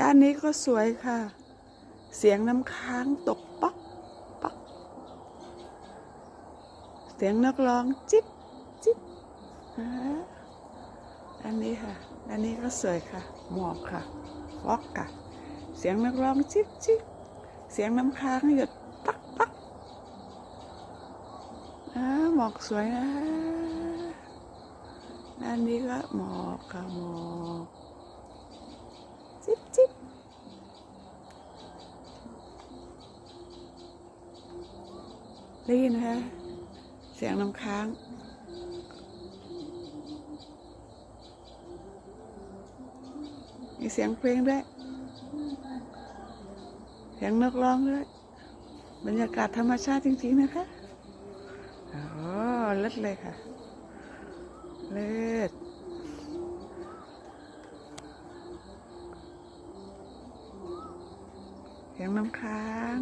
ด้านนี้ก็สวยค่ะ เสียงน้ำค้างตกป๊อกป๊อกเสียงนักร้องจิ๊บจิ๊บอ่าด้านนี้ค่ะ ด้านนี้ก็สวยค่ะ หมอกค่ะฟอกค่ะ เสียงนักร้องจิ๊บจิ๊บเสียงน้ำค้างหยดปักปักอ่าหมอกสวยนะ ด้านนี้ก็หมอกค่ะหมอกจิ๊บจิ๊บ ได้ยินไหมคะ เสียงน้ำค้าง มีเสียงเพลงด้วย เสียงนกร้องด้วย บรรยากาศธรรมชาติจริง ๆ นะคะอ๋อเลิศเลยค่ะ เลิศเสียงน้ำค้าง